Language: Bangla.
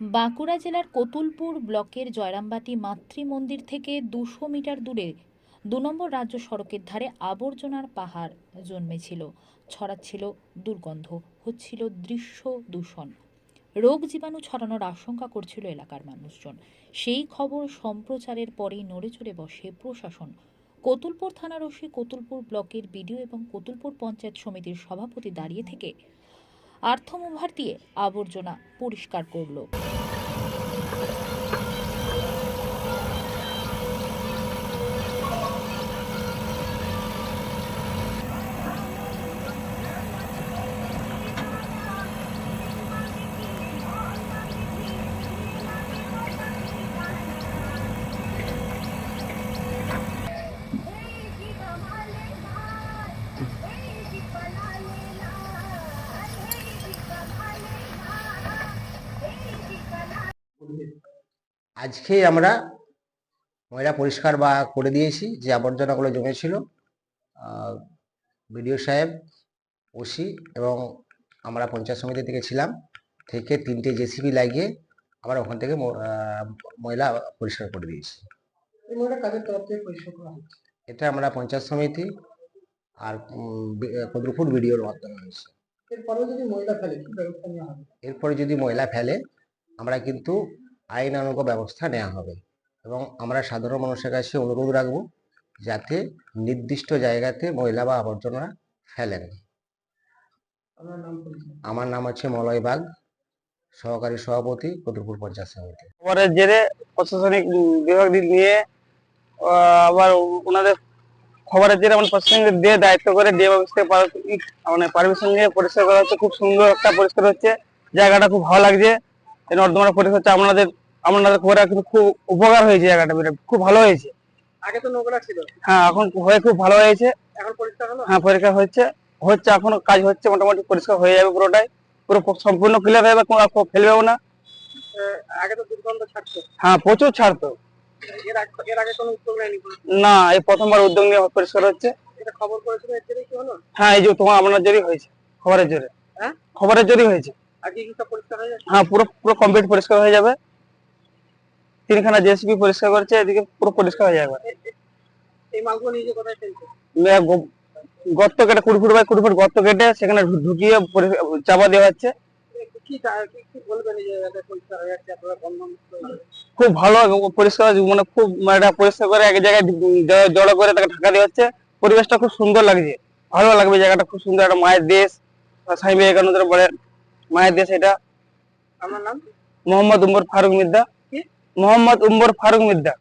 বাঁকুড়া জেলার কতুলপুর ব্লকের জয়রামবাটি মাতৃ মন্দির থেকে দুশো মিটার দূরে দু নম্বর রাজ্য সড়কের ধারে আবর্জনার পাহাড় জন্মেছিল। ছড়াচ্ছিল দুর্গন্ধ, হচ্ছিল দৃশ্য দূষণ। রোগ জীবাণু ছড়ানোর আশঙ্কা করছিল এলাকার মানুষজন। সেই খবর সম্প্রচারের পরেই নড়েচড়ে বসে প্রশাসন। কতুলপুর থানার ওসি কতুলপুর ব্লকের বিডিও এবং কতুলপুর পঞ্চায়েত সমিতির সভাপতি দাঁড়িয়ে থেকে আর্থমুভার দিয়ে আবর্জনা পরিষ্কার করল। আজকে আমরা ময়লা পরিষ্কার বা করে দিয়েছি যে আবর্জনাগুলো জমেছিল বিডিও সাহেব ওসি এবং আমরা পঞ্চায়েত সমিতি থেকে ছিলাম থেকে তিনটে জেসিবি লাগিয়ে আমরা ওখান থেকে ময়লা পরিষ্কার করে দিয়েছি। এটা আমরা পঞ্চায়েত সমিতি আর কদ্রপুর বিডিওর মাধ্যমে হয়েছে। এরপরেও যদি মহিলা ফেলে এরপরে যদি ময়লা ফেলে আমরা কিন্তু আইনানুগ ব্যবস্থা নেওয়া হবে এবং আমরা সাধারণ মানুষের কাছে অনুরোধ রাখব যাতে নির্দিষ্ট জায়গাতে ময়লা বা আবর্জনা ফেলেন। আমার নাম হচ্ছে মলয় বাগ সহকারী সভাপতি কদরপুর পঞ্চায়েত সমিতি। খবরের জেরে প্রশাসনিক বিভাগ দিক নিয়ে আবার ওনাদের খবরের জেরে মানে প্রশাসনিক দিয়ে দায়িত্ব করে ডিএম অফিস থেকে মানে পারমিশন নিয়ে পরিষ্কার করা হচ্ছে। খুব সুন্দর একটা পরিষ্কার হচ্ছে। জায়গাটা খুব ভালো লাগছে। এই নর্দমাটা পরিষ্কার হচ্ছে আপনাদের আপনাদের করে কিন্তু খুব উপকার হয়েছে জায়গাটা খুব ভালো হয়েছে। আগে তো নোংরা ছিল। হ্যাঁ এখন হয়ে খুব ভালো হয়েছে। এখন পরিষ্কার হলো? হ্যাঁ পরিষ্কার হচ্ছে হচ্ছে এখনও কাজ হচ্ছে মোটামুটি পরিষ্কার হয়ে যাবে পুরোটাই। পুরো সম্পূর্ণ ক্লিয়ার যাবে কোনো আর ফেলবেও না। আগে তো দুর্গন্ধ ছাড়তো। হ্যাঁ প্রচুর ছাড়তো। এর আগে কোনো উদ্যোগ নেয়নি না এই প্রথমবার উদ্যোগ নিয়ে পরিষ্কার হচ্ছে। এটা খবর করেছিল এর জন্যই কি হলো? হ্যাঁ এই যে তোমার আপনার জোরই হয়েছে খবরের জোরে। হ্যাঁ? খবরের জোরই হয়েছে। হয়ে পুরো পুরো কমপ্লিট পরিষ্কার হয়ে যাবে। তিনখানা জেসিপি পরিষ্কার করছে এদিকে পুরো পরিষ্কার হয়ে যাবে। গর্ত কেটে কুড়ি ফুট বাই কুড়ি ফুট গর্ত কেটে সেখানে ঢুকিয়ে চাপা দেওয়া হচ্ছে। খুব ভালো পরিষ্কার মানে খুব মানে পরিষ্কার করে এক জায়গায় জড়ো করে তাকে ঢাকা দেওয়া হচ্ছে। পরিবেশটা খুব সুন্দর লাগছে ভালো লাগবে জায়গাটা খুব সুন্দর একটা মায়ের দেশ স্বামী বিবেকানন্দের বলে মায়ের দেশ এটা? আমার নাম? মোহাম্মদ উমর ফারুক মিদ্দা? মোহাম্মদ উমর ফারুক মিদ্দা।